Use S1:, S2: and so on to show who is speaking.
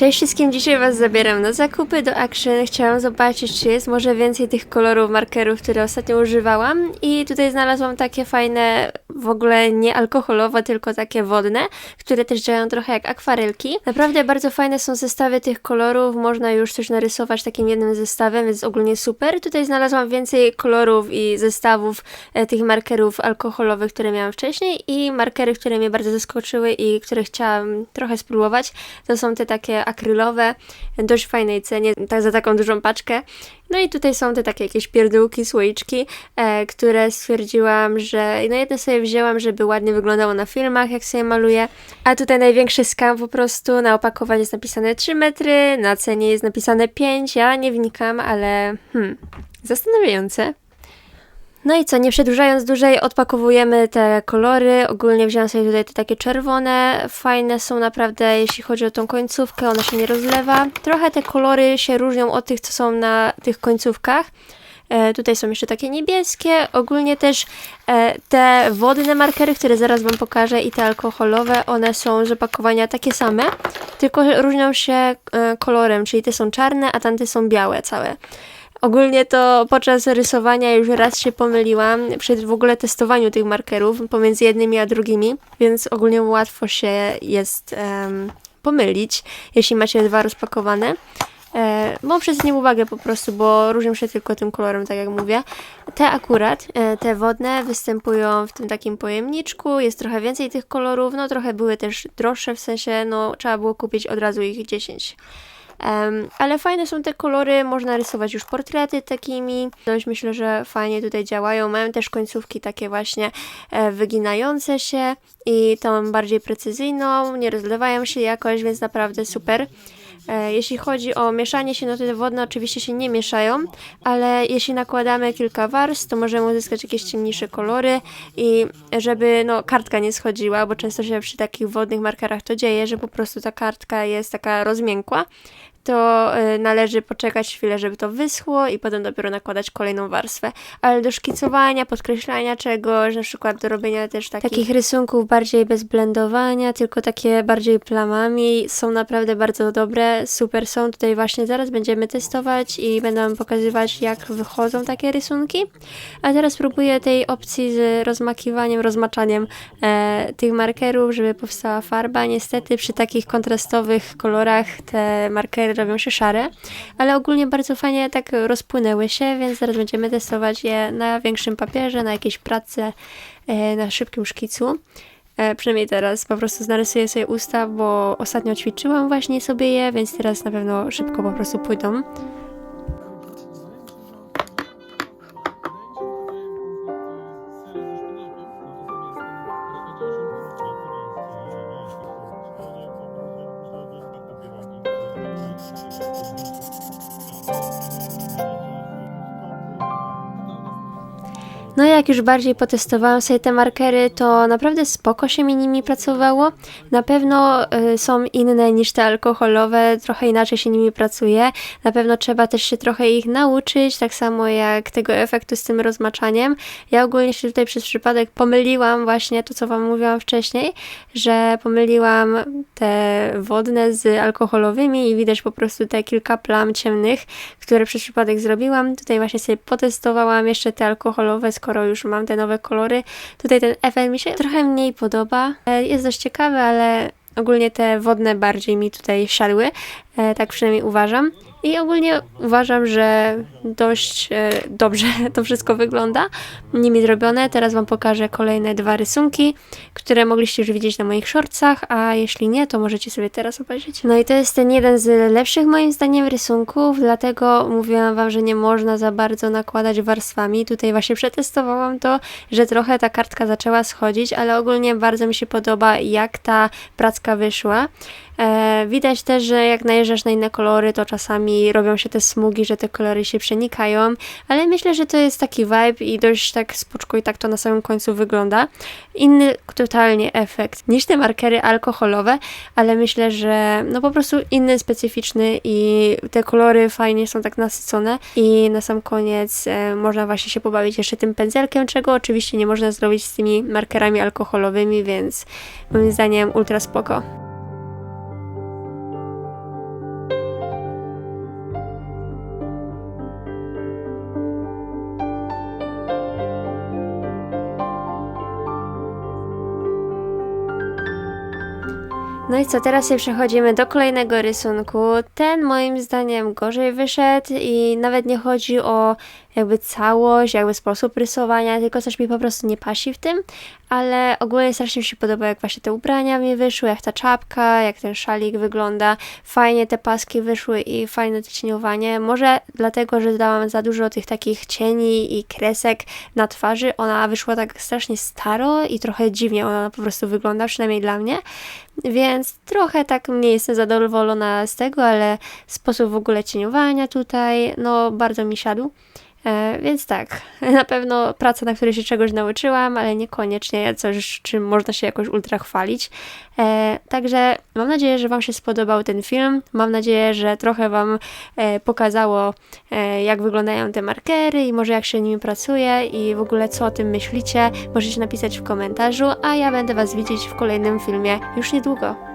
S1: Cześć wszystkim, dzisiaj Was zabieram na zakupy do Action. Chciałam zobaczyć, czy jest może więcej tych kolorów, markerów, które ostatnio używałam. I tutaj znalazłam takie fajne, w ogóle nie alkoholowe, tylko takie wodne, które też działają trochę jak akwarelki. Naprawdę bardzo fajne są zestawy tych kolorów, można już coś narysować takim jednym zestawem, więc ogólnie super. Tutaj znalazłam więcej kolorów i zestawów e, tych markerów alkoholowych, które miałam wcześniej i markery, które mnie bardzo zaskoczyły i które chciałam trochę spróbować. To są te takie akrylowe, dość fajnej cenie, tak za taką dużą paczkę. No i tutaj są te takie jakieś pierdółki, słoiczki, e, które stwierdziłam, że no jedne sobie wzięłam, żeby ładnie wyglądało na filmach, jak sobie maluję. A tutaj największy skam po prostu, na opakowaniu jest napisane 3 metry, na cenie jest napisane 5, ja nie wnikam, ale hmm, zastanawiające. No i co, nie przedłużając dłużej, odpakowujemy te kolory. Ogólnie wziąłem sobie tutaj te takie czerwone. Fajne są naprawdę, jeśli chodzi o tą końcówkę, ona się nie rozlewa. Trochę te kolory się różnią od tych, co są na tych końcówkach. E, tutaj są jeszcze takie niebieskie. Ogólnie też e, te wodne markery, które zaraz Wam pokażę i te alkoholowe, one są z opakowania takie same, tylko różnią się e, kolorem, czyli te są czarne, a tamte są białe całe. Ogólnie to podczas rysowania już raz się pomyliłam przy w ogóle testowaniu tych markerów pomiędzy jednymi a drugimi, więc ogólnie łatwo się jest em, pomylić, jeśli macie dwa rozpakowane. E, bo przez nie uwagę po prostu, bo różnią się tylko tym kolorem, tak jak mówię. Te akurat, e, te wodne, występują w tym takim pojemniczku, jest trochę więcej tych kolorów, no trochę były też droższe, w sensie, no trzeba było kupić od razu ich 10. Ale fajne są te kolory, można rysować już portrety takimi. Dość myślę, że fajnie tutaj działają. Mają też końcówki takie właśnie e, wyginające się i tą bardziej precyzyjną, nie rozlewają się jakoś, więc naprawdę super. E, Jeśli chodzi o mieszanie się, no to te wodne oczywiście się nie mieszają, ale jeśli nakładamy kilka warstw, to możemy uzyskać jakieś ciemniejsze kolory i żeby no, kartka nie schodziła, bo często się przy takich wodnych markerach to dzieje, że po prostu ta kartka jest taka rozmiękła, to y, należy poczekać chwilę, żeby to wyschło i potem dopiero nakładać kolejną warstwę. Ale do szkicowania, podkreślania czegoś, na przykład do robienia też takich, takich rysunków bardziej bez blendowania, tylko takie bardziej plamami, są naprawdę bardzo dobre, super są. Tutaj właśnie zaraz będziemy testować i będę wam pokazywać, jak wychodzą takie rysunki. A teraz spróbuję tej opcji z rozmakiwaniem, rozmaczaniem e, tych markerów, żeby powstała farba. Niestety przy takich kontrastowych kolorach te markery robią się szare, ale ogólnie bardzo fajnie tak rozpłynęły się, więc zaraz będziemy testować je na większym papierze, na jakiejś pracy, e, na szybkim szkicu. E, przynajmniej teraz po prostu narysuję sobie usta, bo ostatnio ćwiczyłam właśnie sobie je, więc teraz na pewno szybko po prostu pójdą. No jak już bardziej potestowałam sobie te markery, to naprawdę spoko się mi nimi pracowało. Na pewno y, są inne niż te alkoholowe, trochę inaczej się nimi pracuje. Na pewno trzeba też się trochę ich nauczyć, tak samo jak tego efektu z tym rozmaczaniem. Ja ogólnie się tutaj przez przypadek pomyliłam właśnie to, co Wam mówiłam wcześniej, że pomyliłam te wodne z alkoholowymi i widać po prostu te kilka plam ciemnych, które przez przypadek zrobiłam. Tutaj właśnie sobie potestowałam jeszcze te alkoholowe, skoro już mam te nowe kolory. Tutaj ten efekt mi się trochę mniej podoba. E, Jest dość ciekawy, ale ogólnie te wodne bardziej mi tutaj siadły. E, Tak przynajmniej uważam. I ogólnie uważam, że dość e, dobrze to wszystko wygląda. Nimi zrobione. Teraz Wam pokażę kolejne dwa rysunki, które mogliście już widzieć na moich shortsach, a jeśli nie, to możecie sobie teraz obejrzeć. No i to jest ten jeden z lepszych moim zdaniem rysunków, dlatego mówiłam Wam, że nie można za bardzo nakładać warstwami. Tutaj właśnie przetestowałam to, że trochę ta kartka zaczęła schodzić, ale ogólnie bardzo mi się podoba, jak ta pracka wyszła. E, widać też, że jak najeżdżasz na inne kolory, to czasami robią się te smugi, że te kolory się przenikają, ale myślę, że to jest taki vibe i dość tak spoczko i tak to na samym końcu wygląda. Inny totalnie efekt niż te markery alkoholowe, ale myślę, że no po prostu inny, specyficzny i te kolory fajnie są tak nasycone i na sam koniec e, można właśnie się pobawić jeszcze tym pędzelkiem, czego oczywiście nie można zrobić z tymi markerami alkoholowymi, więc moim zdaniem ultra spoko. No i co, teraz sobie przechodzimy do kolejnego rysunku. Ten moim zdaniem gorzej wyszedł i nawet nie chodzi o jakby całość, jakby sposób rysowania, tylko coś mi po prostu nie pasi w tym, ale ogólnie strasznie mi się podoba, jak właśnie te ubrania mi wyszły, jak ta czapka, jak ten szalik wygląda. Fajnie te paski wyszły i fajne to cieniowanie. Może dlatego, że dałam za dużo tych takich cieni i kresek na twarzy. Ona wyszła tak strasznie staro i trochę dziwnie ona po prostu wygląda, przynajmniej dla mnie. Więc trochę tak nie jestem zadowolona z tego, ale sposób w ogóle cieniowania tutaj, no bardzo mi siadł. E, więc tak, na pewno praca, na której się czegoś nauczyłam, ale niekoniecznie coś, czym można się jakoś ultra chwalić. E, także mam nadzieję, że Wam się spodobał ten film. Mam nadzieję, że trochę Wam e, pokazało, jak wyglądają te markery i może jak się nimi pracuje i w ogóle co o tym myślicie. Możecie napisać w komentarzu, a ja będę Was widzieć w kolejnym filmie już niedługo.